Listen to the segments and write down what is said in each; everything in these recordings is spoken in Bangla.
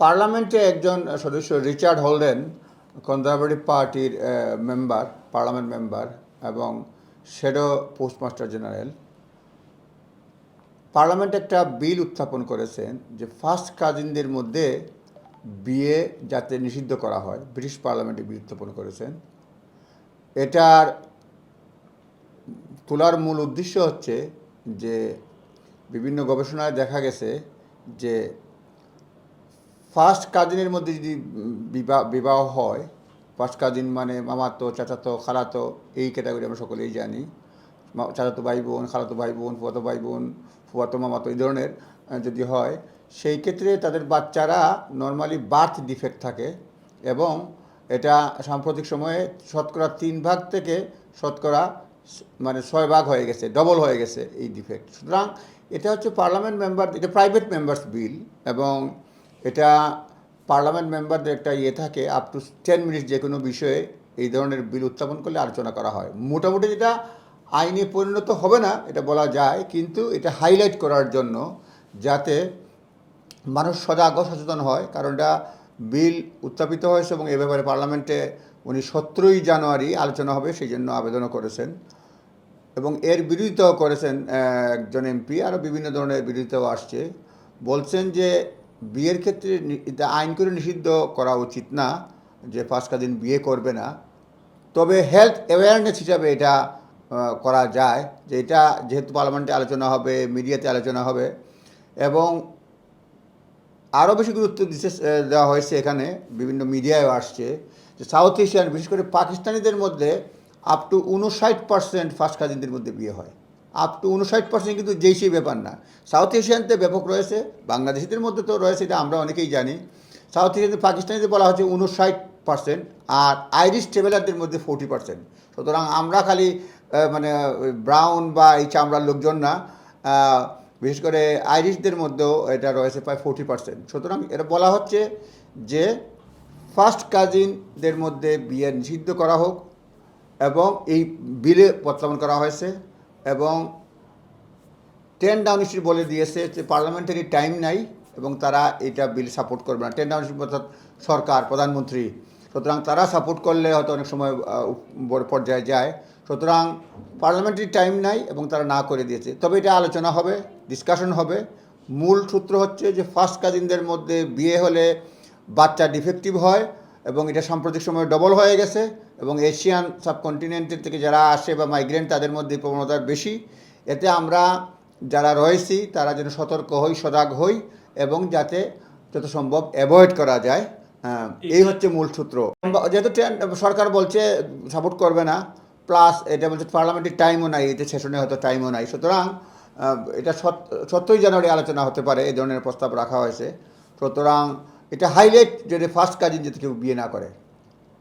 পার্লামেন্টে একজন সদস্য, রিচার্ড হোল্ডেন, কনজারভেটিভ পার্টির মেম্বার, পার্লামেন্ট মেম্বার এবং শ্যাডো পোস্টমাস্টার জেনারেল পার্লামেন্ট একটা বিল উত্থাপন করেছেন যে ফার্স্ট কাজিনদের মধ্যে বিয়ে যাতে নিষিদ্ধ করা হয়, ব্রিটিশ পার্লামেন্টে বিল উত্থাপন করেছেন। এটার তোলার মূল উদ্দেশ্য হচ্ছে যে বিভিন্ন গবেষণায় দেখা গেছে যে ফার্স্ট কাজিনের মধ্যে যদি বিবাহ বিবাহ হয় ফার্স্ট কাজিন মানে মামাতো চাচাতো খালাতো এই ক্যাটাগরি আমরা সকলেই জানি। চাচাতো ভাই বোন খালাতো ভাই বোন ফুয়াতো ভাই বোন ফুয়াতো মামাতো এই ধরনের যদি হয়, সেই ক্ষেত্রে তাদের বাচ্চারা নর্মালি বার্থ ডিফেক্ট থাকে এবং এটা সাম্প্রতিক সময়ে শতকরা তিন ভাগ থেকে শতকরা মানে ছয় ভাগ হয়ে গেছে ডবল হয়ে গেছে এই ডিফেক্ট সুতরাং এটা হচ্ছে পার্লামেন্ট মেম্বার এটা প্রাইভেট মেম্বার্স বিল এবং এটা পার্লামেন্ট মেম্বারদের একটা ইয়ে থাকে আপ টু টেন মিনিট যে কোনো বিষয়ে এই ধরনের বিল উত্থাপন করলে আলোচনা করা হয়। মোটামুটি যেটা আইনে পরিণত হবে না, এটা বলা যায়, কিন্তু এটা হাইলাইট করার জন্য যাতে মানুষ সজাগ সচেতন হয়, কারণ এটা বিল উত্থাপিত হয়েছে এবং এ ব্যাপারে পার্লামেন্টে উনি সতেরোই জানুয়ারি আলোচনা হবে সেই জন্য আবেদনও করেছেন। এবং এর বিরোধিতাও করেছেন একজন এমপি, আরও বিভিন্ন ধরনের বিরোধিতাও আসছে। বলছেন যে বিয়ের ক্ষেত্রে এটা আইন করে নিষিদ্ধ করা উচিত না যে পাঁচ দিন বিয়ে করবে না। তবে হেলথ অ্যাওয়ারনেস হিসাবে এটা করা যায় যে এটা যেহেতু পার্লামেন্টে আলোচনা হবে মিডিয়াতে আলোচনা হবে এবং আরও বেশি গুরুত্ব দিতে দেওয়া হয়েছে এখানে, বিভিন্ন মিডিয়ায় আসছে যে সাউথ এশিয়ান বিশেষ করে পাকিস্তানিদের মধ্যে আপ টু উনষাট পার্সেন্ট ফার্স্ট কাজিনদের মধ্যে বিয়ে হয়। আপ টু উনষাট পার্সেন্ট কিন্তু যেই সেই ব্যাপার না। সাউথ এশিয়ানতে ব্যাপক রয়েছে, বাংলাদেশিদের মধ্যে তো রয়েছে এটা আমরা অনেকেই জানি। সাউথ এশিয়ান পাকিস্তানিদের বলা হচ্ছে উনষাট পার্সেন্ট আর আইরিশ ট্রেভেলারদের মধ্যে ফোর্টি পার্সেন্ট সুতরাং আমরা খালি মানে ব্রাউন বা এই চামড়ার লোকজন না বিশেষ করে আইরিশদের মধ্যেও এটা রয়েছে প্রায় ফোর্টি পার্সেন্ট সুতরাং এটা বলা হচ্ছে যে ফার্স্ট কাজিনদের মধ্যে বিয়ে নিষিদ্ধ করা হোক এবং এই বিলে প্রত্যাপন করা হয়েছে। এবং টেন ডাউন স্ট্রিট বলে দিয়েছে যে পার্লামেন্টারি টাইম নাই এবং তারা এটা বিল সাপোর্ট করবে না। টেন ডাউন স্ট্রিট অর্থাৎ সরকার, প্রধানমন্ত্রী। সুতরাং তারা সাপোর্ট করলে হয়তো অনেক সময় বড় পর্যায়ে যায়। সুতরাং পার্লামেন্টারি টাইম নাই এবং তারা না করে দিয়েছে। তবে এটা আলোচনা হবে ডিসকাশন হবে। মূল সূত্র হচ্ছে যে ফার্স্ট কাজিনদের মধ্যে বিয়ে হলে বাচ্চা ডিফেক্টিভ হয়। এবং এটা সাম্প্রতিক সময়ে ডবল হয়ে গেছে এবং এশিয়ান সাবকন্টিনেন্টের থেকে যারা আসে বা মাইগ্রেন্ট তাদের মধ্যে প্রবণতা বেশি। এতে আমরা যারা রয়েছি তারা যেন সতর্ক হই সজাগ হই এবং যাতে যত সম্ভব অ্যাভয়েড করা যায়। হ্যাঁ, এই হচ্ছে মূল সূত্র। যেহেতু ট্রেন- সরকার বলছে সাপোর্ট করবে না প্লাস এটা বলছে পার্লামেন্টের টাইমও নাই এতে সেশনে হয়তো টাইমও নাই। সুতরাং এটা সত্যই জানুয়ারি আলোচনা হতে পারে এই ধরনের প্রস্তাব রাখা হয়েছে। সুতরাং এটা হাইলাইট যদি ফার্স্ট কাজিন যাতে কেউ বিয়ে না করে।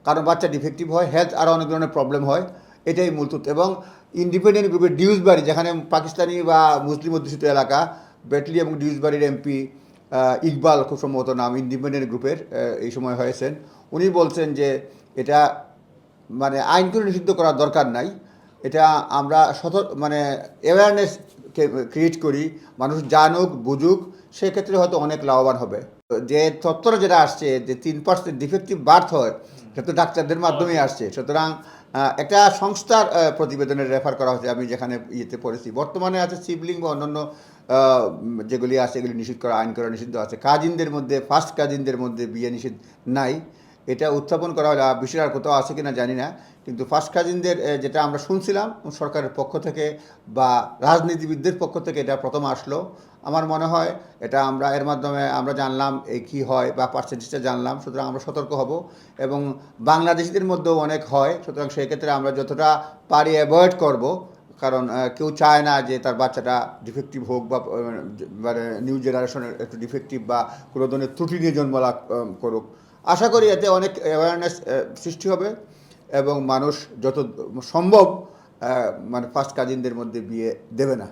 কারণ বাচ্চা ডিফেক্টিভ হয় হেলথ আরও অনেক ধরনের প্রবলেম হয়, এটাই মূল তথ্য। এবং ইন্ডিপেন্ডেন্ট গ্রুপের ডিউসবাড়ি যেখানে পাকিস্তানি বা মুসলিম অধ্যুষিত এলাকা বেটলি এবং ডিউসবাড়ির এমপি ইকবাল খুব সম্ভবত নাম ইন্ডিপেন্ডেন্ট গ্রুপের এই সময় হয়েছেন। উনি বলছেন যে এটা মানে আইন করে নিষিদ্ধ করার দরকার নাই। এটা আমরা সত মানে অ্যাওয়ারনেস ক্রিয়েট করি, মানুষ জানুক, বুঝুক, সেক্ষেত্রে হয়তো অনেক লাভবান হবে। যে তত্ত্বটা যেটা আসছে, যে তিন পার্সেন্ট ডিফেক্টিভ বার্থ হয়, সেটা তো ডাক্তারদের মাধ্যমেই আসছে। সুতরাং একটা সংস্থার প্রতিবেদনে রেফার করা হচ্ছে আমি যেখানে ইয়েতে পড়েছি। বর্তমানে আছে সিবলিং বা অন্যান্য যেগুলি আছে, এগুলি নিষিদ্ধ করা, আইন করা নিষিদ্ধ আছে। কাজিনদের মধ্যে ফার্স্ট কাজিনদের মধ্যে বিয়ে নিষিদ্ধ নাই। এটা উত্থাপন করা হলে বিষয় আর কোথাও আছে কিনা জানি না, কিন্তু ফার্স্ট কাজিনদের যেটা আমরা শুনছিলাম, সরকারের পক্ষ থেকে বা রাজনীতিবিদদের পক্ষ থেকে এটা প্রথম আসলো। আমার মনে হয় এটা আমরা, এর মাধ্যমে আমরা জানলাম এই কী হয় বা পার্সেন্টেজটা জানলাম, সুতরাং আমরা সতর্ক হব। এবং বাংলাদেশিদের মধ্যেও অনেক হয়, সুতরাং সেই ক্ষেত্রে আমরা যতটা পারি অ্যাভয়েড করব, কারণ কেউ চায় না যে তার বাচ্চাটা ডিফেক্টিভ হোক বা মানে নিউ জেনারেশনের একটু ডিফেক্টিভ বা কোনো ধরনের ত্রুটি নিয়ে জন্মলাভ করুক। আশা করি এতে অনেক অ্যাওয়ারনেস সৃষ্টি হবে এবং মানুষ যত সম্ভব মানে ফার্স্ট কাজিনদের মধ্যে বিয়ে দেবে না।